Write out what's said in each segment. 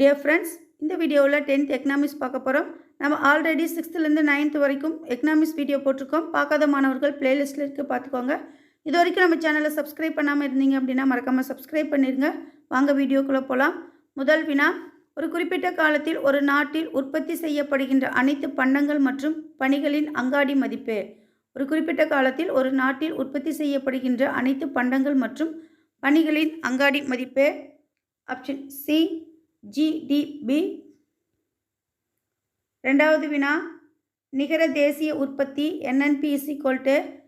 Dear friends இந்த வீடியோவில் tenth economics பார்க்க போகிறோம். நம்ம ஆல்ரெடி சிக்ஸ்த்துலேருந்து நைன்த் வரைக்கும் எக்கனாமிக்ஸ் வீடியோ போட்டிருக்கோம். பார்க்காத மாணவர்கள் பிளேலிஸ்ட்டில் இருக்கு பார்த்துக்கோங்க. இது வரைக்கும் நம்ம சேனலை சப்ஸ்கிரைப் பண்ணாமல் இருந்தீங்க அப்படின்னா மறக்காமல் சப்ஸ்கிரைப் பண்ணிடுங்க வாங்க வீடியோக்குள்ளே போகலாம். முதல் வினா ஒரு குறிப்பிட்ட காலத்தில் ஒரு நாட்டில் உற்பத்தி செய்யப்படுகின்ற அனைத்து பண்டங்கள் மற்றும் பணிகளின் அங்காடி மதிப்பு. ஒரு குறிப்பிட்ட காலத்தில் ஒரு நாட்டில் உற்பத்தி செய்யப்படுகின்ற அனைத்து பண்டங்கள் மற்றும் பணிகளின் அங்காடி மதிப்பு. ஆப்ஷன் சி ஜிடிபி ரெண்டாவது வினா. நிகர தேசிய உற்பத்தி என்என்பி சிக்கோல்ட்டு டு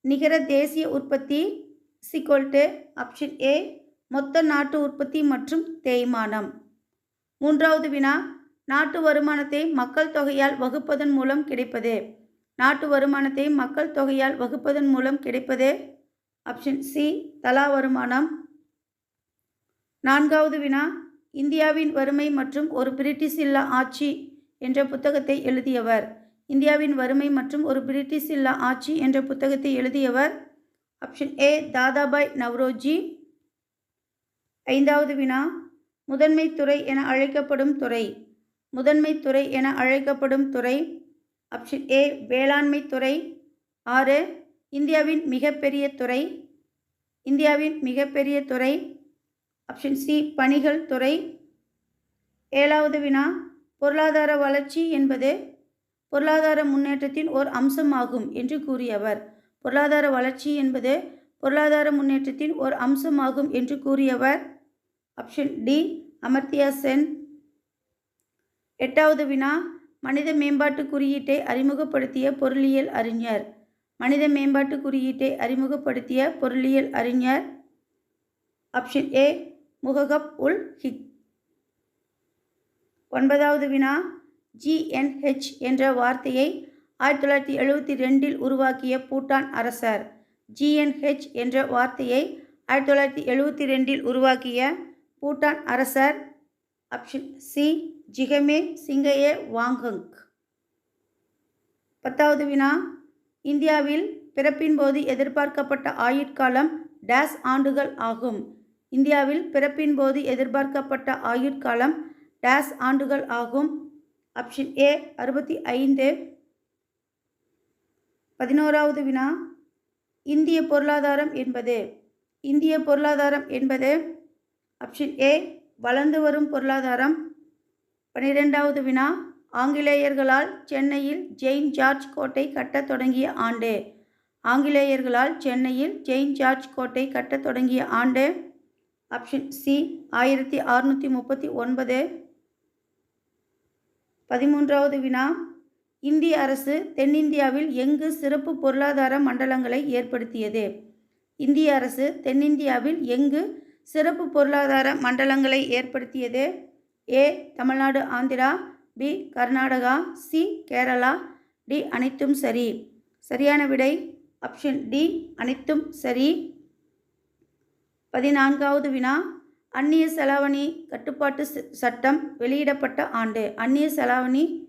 நிகர தேசிய உற்பத்தி சிக்கோல்ட்டு டு ஆப்ஷன் ஏ மொத்த நாட்டு உற்பத்தி மற்றும் தேய்மானம். மூன்றாவது வினா. நாட்டு வருமானத்தை மக்கள் தொகையால் வகுப்பதன் மூலம் கிடைப்பது. நாட்டு வருமானத்தை மக்கள் தொகையால் வகுப்பதன் மூலம் கிடைப்பது. ஆப்ஷன் சி தலா வருமானம். நான்காவது வினா. இந்தியாவின் வறுமை மற்றும் ஒரு பிரிட்டிஷ் இல்லா ஆட்சி என்ற புத்தகத்தை எழுதியவர். இந்தியாவின் வறுமை மற்றும் ஒரு பிரிட்டிஷ் இல்லா ஆட்சி என்ற புத்தகத்தை எழுதியவர் ஆப்ஷன் ஏ தாதாபாய் நவ்ரோஜி. ஐந்தாவது வினா முதன்மை துறை என அழைக்கப்படும் துறை. முதன்மை துறை என அழைக்கப்படும் துறை. ஆப்ஷன் ஏ வேளாண்மை துறை. ஆறு இந்தியாவின் மிகப்பெரிய துறை. இந்தியாவின் மிகப்பெரிய துறை. ஆப்ஷன் சி பணிகள் துறை. ஏழாவது வினா பொருளாதார வளர்ச்சி என்பது பொருளாதார முன்னேற்றத்தின் ஓர் அம்சமாகும் என்று கூறியவர். பொருளாதார வளர்ச்சி என்பது பொருளாதார முன்னேற்றத்தின் ஓர் அம்சமாகும் என்று கூறியவர். Option D Amartya Sen. எட்டாவது வினா மனித மேம்பாட்டு குறியீட்டை அறிமுகப்படுத்திய பொருளியல் அறிஞர். மனித மேம்பாட்டு குறியீட்டை அறிமுகப்படுத்திய பொருளியல் அறிஞர். Option A Mahbub ul Haq. ஒன்பதாவது வினா ஜிஎன்ஹெச் என்ற வார்த்தையை ஆயிரத்தி தொள்ளாயிரத்தி எழுபத்தி ரெண்டில் உருவாக்கிய பூட்டான் அரசர். ஜிஎன்ஹெச் என்ற வார்த்தையை ஆயிரத்தி தொள்ளாயிரத்தி எழுபத்தி ரெண்டில் உருவாக்கிய பூட்டான் அரசர் ஆப்ஷன் சி ஜிகமே சிங்கையே வாங்கங். பத்தாவது வினா இந்தியாவில் பிறப்பின் போது எதிர்பார்க்கப்பட்ட ஆயுட்காலம் டேஸ் ஆண்டுகள் ஆகும். இந்தியாவில் பிறப்பின் போது எதிர்பார்க்கப்பட்ட ஆயுட்காலம் டேஸ் ஆண்டுகள் ஆகும். ஆப்ஷன் ஏ அறுபத்தி ஐந்து. பதினோராவது வினா. இந்திய பொருளாதாரம் என்பது. இந்திய பொருளாதாரம் என்பது. ஆப்ஷன் ஏ வளர்ந்து வரும் பொருளாதாரம். பன்னிரெண்டாவது வினா. ஆங்கிலேயர்களால் சென்னையில் ஜெயின் ஜார்ஜ் கோட்டை கட்டத் தொடங்கிய ஆண்டு. ஆங்கிலேயர்களால் சென்னையில் ஜெயின் ஜார்ஜ் கோட்டை கட்டத் தொடங்கிய ஆண்டு. ஆப்ஷன் சி ஆயிரத்தி அறுநூற்றி முப்பத்தி ஒன்பது. பதிமூன்றாவது வினா. இந்திய அரசு தென்னிந்தியாவில் எங்கு சிறப்பு பொருளாதார மண்டலங்களை ஏற்படுத்தியது? இந்திய அரசு தென்னிந்தியாவில் எங்கு சிறப்பு பொருளாதார மண்டலங்களை ஏற்படுத்தியது? A Tamil Nadu Andhra. B Karnataka. C Kerala. D அனைத்தும் சரி. சரியான விடை. ஆப்ஷன் டி அனைத்தும் சரி. பதினான்காவது வினா. அந்நிய செலாவணி கட்டுப்பாட்டு சட்டம் வெளியிடப்பட்ட ஆண்டு. அந்நிய செலாவணி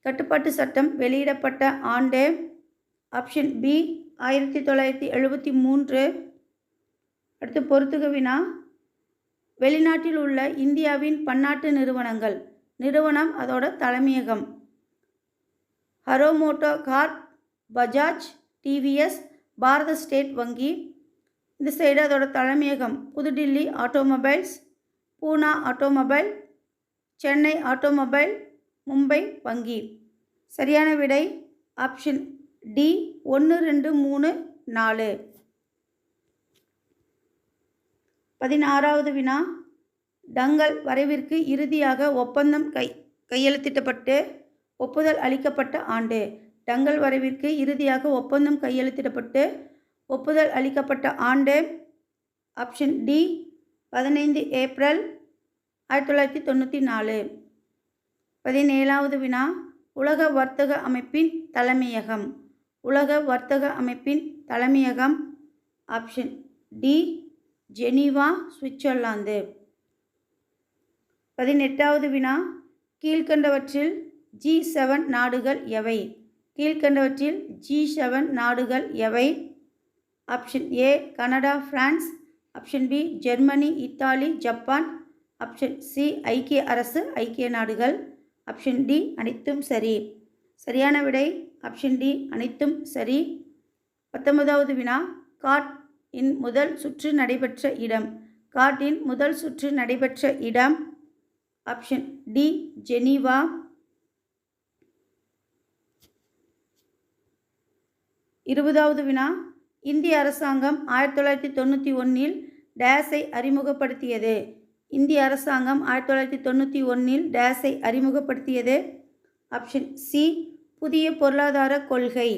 கட்டுப்பாட்டு சட்டம் வெளியிடப்பட்ட ஆண்டு. ஆப்ஷன் பி ஆயிரத்தி தொள்ளாயிரத்தி எழுபத்தி மூன்று. அடுத்து பொறுத்துக வினா. வெளிநாட்டில் உள்ள இந்தியாவின் பன்னாட்டு நிறுவனங்கள். நிறுவனம் அதோட தலைமையகம். ஹரோமோட்டோ கார்ப் பஜாஜ் டிவிஎஸ் பாரத ஸ்டேட் வங்கி. இந்த சைடு அதோட தலைமையகம் Pudhu Delhi automobiles Poona automobile Chennai automobile Mumbai வங்கி. சரியான விடை ஆப்ஷன் டி ஒன்று ரெண்டு மூணு நாலு. பதினாறாவது வினா டங்கல் வரைவிற்கு இறுதியாக ஒப்பந்தம் கை கையெழுத்திடப்பட்டு ஒப்புதல் அளிக்கப்பட்ட ஆண்டு. டங்கல் வரைவிற்கு இறுதியாக ஒப்பந்தம் கையெழுத்திடப்பட்டு ஒப்புதல் அளிக்கப்பட்ட ஆண்டு ஆப்ஷன் டி பதினைந்து ஏப்ரல் ஆயிரத்தி தொள்ளாயிரத்தி தொண்ணூற்றி நாலு. பதினேழாவது வினா உலக வர்த்தக அமைப்பின் தலைமையகம். உலக வர்த்தக அமைப்பின் தலைமையகம் ஆப்ஷன் டி ஜெனீவா சுவிட்சர்லாந்து. பதினெட்டாவது வினா கீழ்கண்டவற்றில் ஜி செவன் நாடுகள் எவை? கீழ்கண்டவற்றில் ஜி செவன் நாடுகள் எவை? Option A Canada France option B Germany Italy Japan option C ஐக்கிய அரசு ஐக்கிய நாடுகள். ஆப்ஷன் டி அனைத்தும் சரி. சரியான விடை ஆப்ஷன் டி அனைத்தும் சரி. பத்தொன்பதாவது வினா காட் இன் முதல் சுற்று நடைபெற்ற இடம். காட்டின் முதல் சுற்று நடைபெற்ற இடம். ஆப்ஷன் டி ஜெனீவா இருபதாவது வினா இந்திய அரசாங்கம் ஆயிரத்தி தொள்ளாயிரத்தி தொண்ணூற்றி ஒன்றில் டேஸை அறிமுகப்படுத்தியது. இந்திய அரசாங்கம் ஆயிரத்தி தொள்ளாயிரத்தி தொண்ணூற்றி ஒன்றில் டேஸை அறிமுகப்படுத்தியது. ஆப்ஷன் சி புதிய பொருளாதார கொள்கை.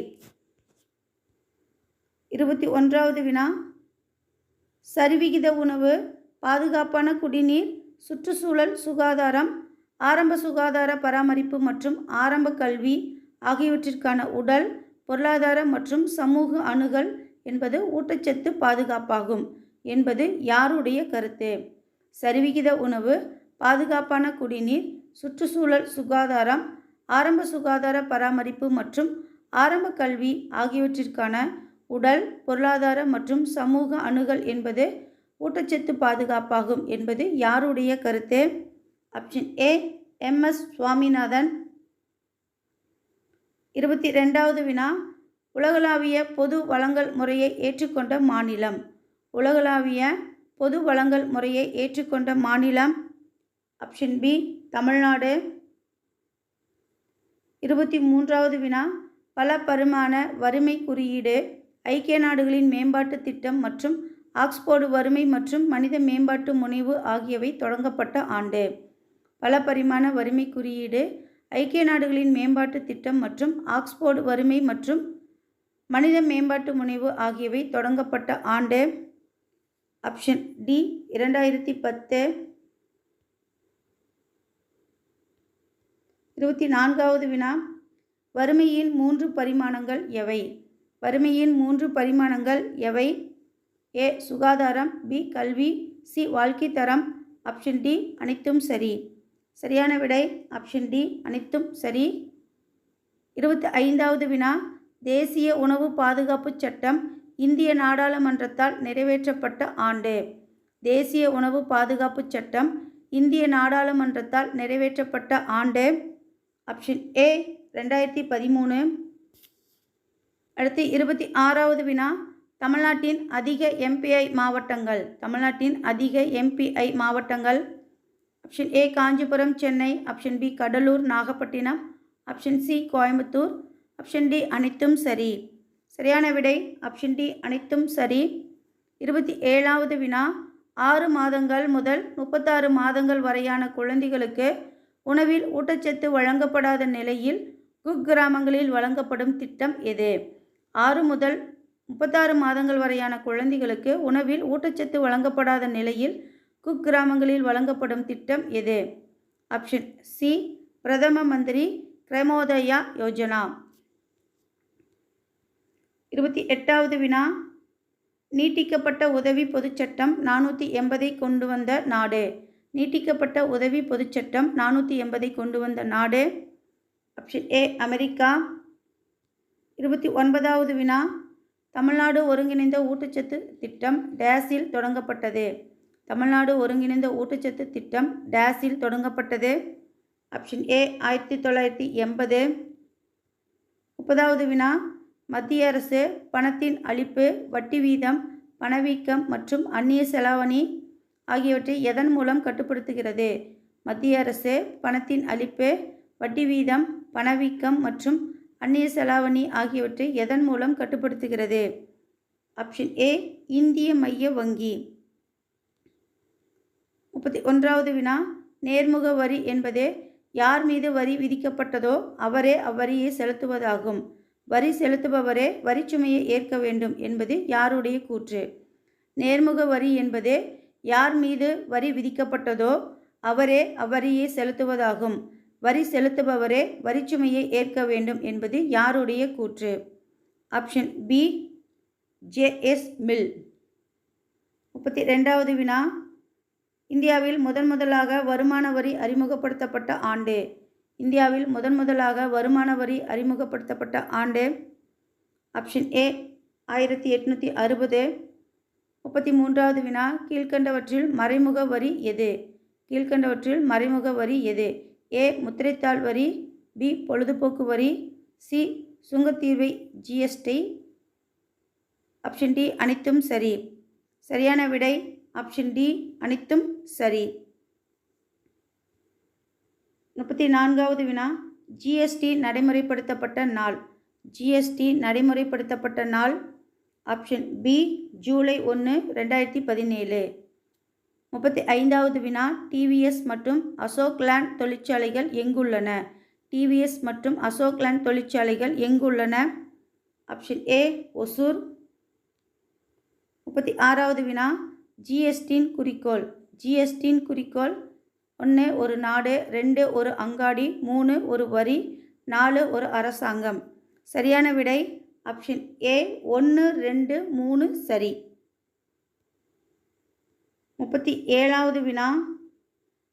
இருபத்தி ஒன்றாவது வினா. சரிவிகித உணவு பாதுகாப்பான குடிநீர் சுற்றுச்சூழல் சுகாதாரம் ஆரம்ப சுகாதார பராமரிப்பு மற்றும் ஆரம்ப கல்வி ஆகியவற்றிற்கான உடல் பொருளாதார மற்றும் சமூக அணுகல் என்பது ஊட்டச்சத்து பாதுகாப்பாகும் என்பது யாருடைய கருத்து? சரிவிகித உணவு பாதுகாப்பான குடிநீர் சுற்றுச்சூழல் சுகாதாரம் ஆரம்ப சுகாதார பராமரிப்பு மற்றும் ஆரம்ப கல்வி ஆகியவற்றிற்கான உடல் பொருளாதார மற்றும் சமூக அணுகல் என்பது ஊட்டச்சத்து பாதுகாப்பாகும் என்பது யாருடைய கருத்து? Option A M S Swaminathan. இருபத்தி ரெண்டாவது வினா உலகளாவிய பொது வழங்கல் முறையை ஏற்றுக்கொண்ட மாநிலம். உலகளாவிய பொது வழங்கல் முறையை ஏற்றுக்கொண்ட மாநிலம். Option B Tamil Nadu. இருபத்தி மூன்றாவது வினா பல பரிமாண வறுமை குறியீடு ஐக்கிய நாடுகளின் மேம்பாட்டு திட்டம் மற்றும் ஆக்ஸ்போர்டு வறுமை மற்றும் மனித மேம்பாட்டு முனைவு ஆகியவை தொடங்கப்பட்ட ஆண்டு. பல பரிமாண வறுமை குறியீடு ஐக்கிய நாடுகளின் மேம்பாட்டு திட்டம் மற்றும் ஆக்ஸ்போர்டு வறுமை மற்றும் மனித மேம்பாட்டு முனைவு ஆகியவை தொடங்கப்பட்ட ஆண்டு. ஆப்ஷன் டி இரண்டாயிரத்தி பத்து. இருபத்தி நான்காவது வினா. வறுமையின் மூன்று பரிமாணங்கள் எவை? வறுமையின் மூன்று பரிமாணங்கள் எவை? ஏ சுகாதாரம். பி கல்வி. சி வாழ்க்கை தரம். ஆப்ஷன் டி அனைத்தும் சரி. சரியான விடை. ஆப்ஷன் டி அனைத்தும் சரி. இருபத்தி ஐந்தாவது வினா. தேசிய உணவு பாதுகாப்பு சட்டம் இந்திய நாடாளுமன்றத்தால் நிறைவேற்றப்பட்ட ஆண்டு. தேசிய உணவு பாதுகாப்பு சட்டம் இந்திய நாடாளுமன்றத்தால் நிறைவேற்றப்பட்ட ஆண்டு. ஆப்ஷன் ஏ ரெண்டாயிரத்தி பதிமூணு. அடுத்து இருபத்தி ஆறாவது வினா தமிழ்நாட்டின் அதிக எம்பிஐ மாவட்டங்கள். தமிழ்நாட்டின் அதிக எம்பிஐ மாவட்டங்கள். Option A Kanchipuram Chennai. Option B Cuddalore Nagapattinam. Option C Coimbatore. Option D அனைத்தும் சரி. சரியான விடை ஆப்ஷன் டி அனைத்தும் சரி. இருபத்தி ஏழாவது வினா ஆறு மாதங்கள் முதல் முப்பத்தாறு மாதங்கள் வரையான குழந்தைகளுக்கு உணவில் ஊட்டச்சத்து வழங்கப்படாத நிலையில் குக்கிராமங்களில் வழங்கப்படும் திட்டம் எது? ஆறு முதல் முப்பத்தாறு மாதங்கள் வரையான குழந்தைகளுக்கு உணவில் ஊட்டச்சத்து வழங்கப்படாத நிலையில் குக்கிராமங்களில் வழங்கப்படும் திட்டம் எது? ஆப்ஷன் சி பிரதம மந்திரி கிரமோதயா யோஜனா. இருபத்தி எட்டாவது வினா. நீட்டிக்கப்பட்ட உதவி பொதுச்சட்டம் நானூற்றி எண்பதை கொண்டு வந்த நாடு. நீட்டிக்கப்பட்ட உதவி பொதுச்சட்டம் நானூற்றி எண்பதை கொண்டு வந்த நாடு. Option A America. இருபத்தி ஒன்பதாவது வினா. தமிழ்நாடு ஒருங்கிணைந்த ஊட்டச்சத்து திட்டம் டேஸில் தொடங்கப்பட்டது. தமிழ்நாடு ஒருங்கிணைந்த ஊட்டச்சத்து திட்டம் டேஸில் தொடங்கப்பட்டது. ஆப்ஷன் ஏ ஆயிரத்தி தொள்ளாயிரத்தி எண்பது. முப்பதாவது வினா. மத்திய அரசு பணத்தின் அளிப்பு வட்டி வீதம் பணவீக்கம் மற்றும் அந்நிய செலாவணி ஆகியவற்றை எதன் மூலம் கட்டுப்படுத்துகிறது? மத்திய அரசு பணத்தின் அளிப்பு வட்டி வீதம் பணவீக்கம் மற்றும் அந்நிய செலாவணி ஆகியவற்றை எதன் மூலம் கட்டுப்படுத்துகிறது? ஆப்ஷன் ஏ இந்திய மைய வங்கி. முப்பத்தி ஒன்றாவது வினா நேர்முக வரி என்பது யார் மீது வரி விதிக்கப்பட்டதோ அவரே அவ்வரியை செலுத்துவதாகும். வரி செலுத்துபவரே வரிச்சுமையை ஏற்க வேண்டும் என்பது யாருடைய கூற்று? நேர்முக வரி என்பது யார் மீது வரி விதிக்கப்பட்டதோ அவரே அவ்வரியை செலுத்துவதாகும். வரி செலுத்துபவரே வரிச்சுமையை ஏற்க வேண்டும் என்பது யாருடைய கூற்று? Option B J S Mill. முப்பத்தி ரெண்டாவது வினா. இந்தியாவில் முதன் முதலாக வருமான வரி அறிமுகப்படுத்தப்பட்ட ஆண்டு. இந்தியாவில் முதன் முதலாக வருமான வரி அறிமுகப்படுத்தப்பட்ட ஆண்டு ஆப்ஷன் ஏ ஆயிரத்தி எட்நூற்றி அறுபது. முப்பத்தி மூன்றாவது வினா கீழ்கண்டவற்றில் மறைமுக வரி எது? கீழ்க்கண்டவற்றில் மறைமுக வரி எது? ஏ முத்திரைத்தாள் வரி பி பொழுதுபோக்கு வரி சி சுங்கத்தீர்வை ஜிஎஸ்டி. ஆப்ஷன் டி அனைத்தும் சரி. சரியான விடை ஆப்ஷன் டி அனைத்தும் சரி. முப்பத்தி நான்காவது வினா. ஜிஎஸ்டி நடைமுறைப்படுத்தப்பட்ட நாள். ஜிஎஸ்டி நடைமுறைப்படுத்தப்பட்ட நாள். ஆப்ஷன் பி ஜூலை ஒன்று ரெண்டாயிரத்தி பதினேழு. முப்பத்தி ஐந்தாவது வினா. டிவிஎஸ் மற்றும் அசோக்லேண்ட் தொழிற்சாலைகள் எங்குள்ளன? டிவிஎஸ் மற்றும் அசோக்லேண்ட் தொழிற்சாலைகள் எங்குள்ளன? ஆப்ஷன் ஏ ஒசூர் முப்பத்தி ஆறாவது வினா. ஜிஎஸ்டியின் குறிக்கோள். ஜிஎஸ்டியின் குறிக்கோள் ஒன்று ஒரு நாடு ரெண்டு ஒரு அங்காடி மூணு ஒரு வரி நாலு ஒரு அரசாங்கம். சரியான விடை? ஆப்ஷன் ஏ ஒன்று ரெண்டு மூணு சரி. முப்பத்தி ஏழாவது வினா.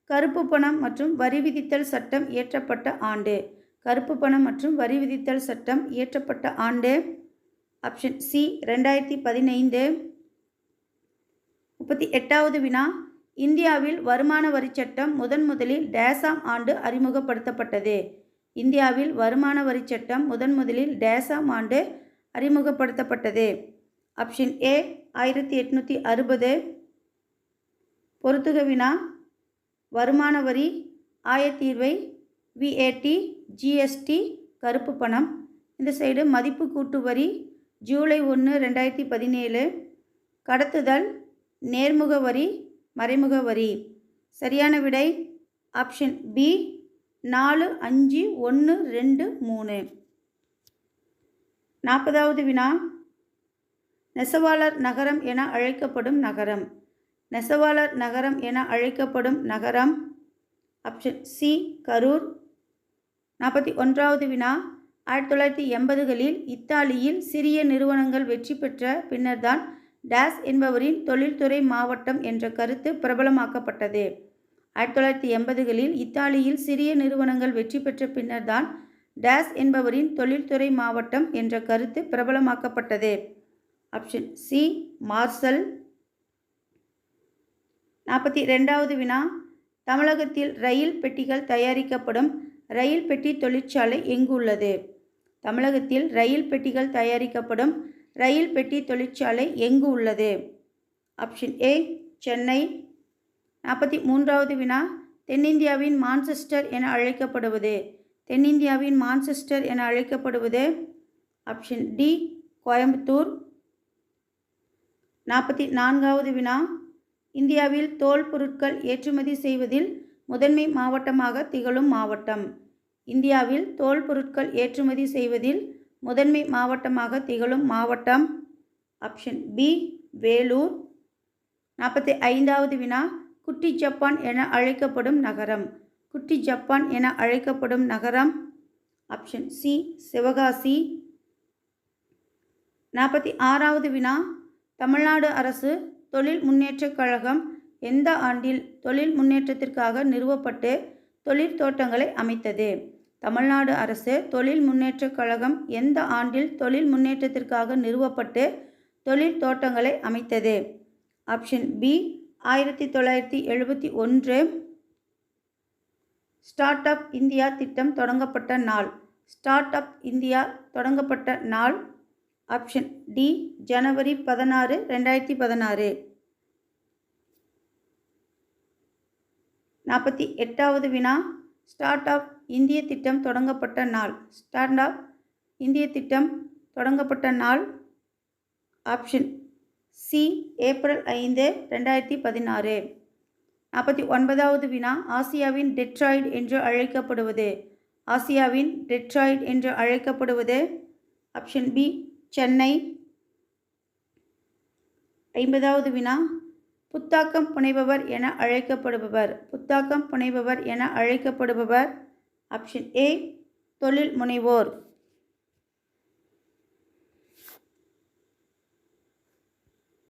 கருப்பு பணம் மற்றும் வரி விதித்தல் சட்டம் இயற்றப்பட்ட ஆண்டு. கருப்பு பணம் மற்றும் வரி விதித்தல் சட்டம் இயற்றப்பட்ட ஆண்டு. ஆப்ஷன் சி ரெண்டாயிரத்தி பதினைந்து. முப்பத்தி எட்டாவது வினா. இந்தியாவில் வருமான வரி சட்டம் முதன் முதலில் டேசாம் ஆண்டு அறிமுகப்படுத்தப்பட்டது. இந்தியாவில் வருமான வரி சட்டம் முதன் முதலில் டேசாம் ஆண்டு அறிமுகப்படுத்தப்பட்டது. ஆப்ஷன் ஏ ஆயிரத்தி எட்நூற்றி அறுபது. பொறுத்துக வினா வருமான வரி ஆயத்தீர்வை விஏடி ஜிஎஸ்டி கருப்பு பணம். இந்த சைடு மதிப்பு கூட்டு வரி ஜூலை ஒன்று ரெண்டாயிரத்தி பதினேழு. கடத்துதல் நேர்முக வரி மறைமுக வரி. சரியான விடை? ஆப்ஷன் பி நாலு அஞ்சு ஒன்று ரெண்டு மூணு. நாற்பதாவது வினா. நெசவாளர் நகரம் என அழைக்கப்படும் நகரம். நெசவாளர் நகரம் என அழைக்கப்படும் நகரம். Option C Karur. நாற்பத்தி ஒன்றாவது வினா. ஆயிரத்தி தொள்ளாயிரத்தி எண்பதுகளில் இத்தாலியில் சிறிய நிறுவனங்கள் வெற்றி பெற்ற பின்னர்தான் டேஸ் என்பவரின் தொழில்துறை மாவட்டம் என்ற கருத்து பிரபலமாக்கப்பட்டது. ஆயிரத்தி தொள்ளாயிரத்தி எண்பதுகளில் இத்தாலியில் சிறிய நிறுவனங்கள் வெற்றி பெற்ற பின்னர்தான் டேஸ் என்பவரின் தொழில்துறை மாவட்டம் என்ற கருத்து பிரபலமாக்கப்பட்டது. Option C marshal. நாற்பத்தி ரெண்டாவது வினா. தமிழகத்தில் ரயில் பெட்டிகள் தயாரிக்கப்படும் ரயில் பெட்டி தொழிற்சாலை எங்கு உள்ளது? தமிழகத்தில் ரயில் பெட்டிகள் தயாரிக்கப்படும் ரயில் பெட்டி தொழிற்சாலை எங்கு உள்ளது? Option A Chennai. நாற்பத்தி மூன்றாவது வினா தென்னிந்தியாவின் மான்செஸ்டர் என அழைக்கப்படுவது. தென்னிந்தியாவின் மான்செஸ்டர் என அழைக்கப்படுவது. Option D Coimbatore. நாற்பத்தி நான்காவது வினா இந்தியாவில் தோல் பொருட்கள் ஏற்றுமதி செய்வதில் முதன்மை மாவட்டமாக திகழும் மாவட்டம். இந்தியாவில் தோல் பொருட்கள் ஏற்றுமதி செய்வதில் முதன்மை மாவட்டமாக திகழும் மாவட்டம் ஆப்ஷன் பி வேலூர். நாற்பத்தி ஐந்தாவது வினா குட்டி ஜப்பான் என அழைக்கப்படும் நகரம். குட்டி ஜப்பான் என அழைக்கப்படும் நகரம் ஆப்ஷன் சி சிவகாசி. நாற்பத்தி ஆறாவது வினா தமிழ்நாடு அரசு தொழில் முன்னேற்றக் கழகம் எந்த ஆண்டில் தொழில் முன்னேற்றத்திற்காக நிறுவப்பட்டு தொழிற்தோட்டங்களை அமைத்தது? தமிழ்நாடு அரசு தொழில் முன்னேற்றக் கழகம் எந்த ஆண்டில் தொழில் முன்னேற்றத்திற்காக நிறுவப்பட்டு தொழில் தோட்டங்களை அமைத்தது? ஆப்ஷன் பி ஆயிரத்தி தொள்ளாயிரத்தி எழுபத்தி ஒன்று. ஸ்டார்ட் அப் இந்தியா திட்டம் தொடங்கப்பட்ட நாள். ஸ்டார்ட் அப் இந்தியா தொடங்கப்பட்ட நாள். ஆப்ஷன் டி ஜனவரி பதினாறு ரெண்டாயிரத்தி பதினாறு. நாற்பத்தி எட்டாவது வினா. ஸ்டார்ட் ஆஃப் இந்திய திட்டம் தொடங்கப்பட்ட நாள். ஸ்டாண்ட் ஆஃப் இந்திய திட்டம் தொடங்கப்பட்ட நாள். ஆப்ஷன் சி ஏப்ரல் ஐந்து ரெண்டாயிரத்தி பதினாறு. நாற்பத்தி ஒன்பதாவது வினா ஆசியாவின் டெட்ராய்டு என்று அழைக்கப்படுவது. ஆசியாவின் டெட்ராய்டு என்று அழைக்கப்படுவது. Option B Chennai. ஐம்பதாவது வினா புத்தாக்கம் புனைபவர் என அழைக்கப்படுபவர். புத்தாக்கம் புனைபவர் என அழைக்கப்படுபவர். ஆப்ஷன் ஏ தொழில் முனைவோர்.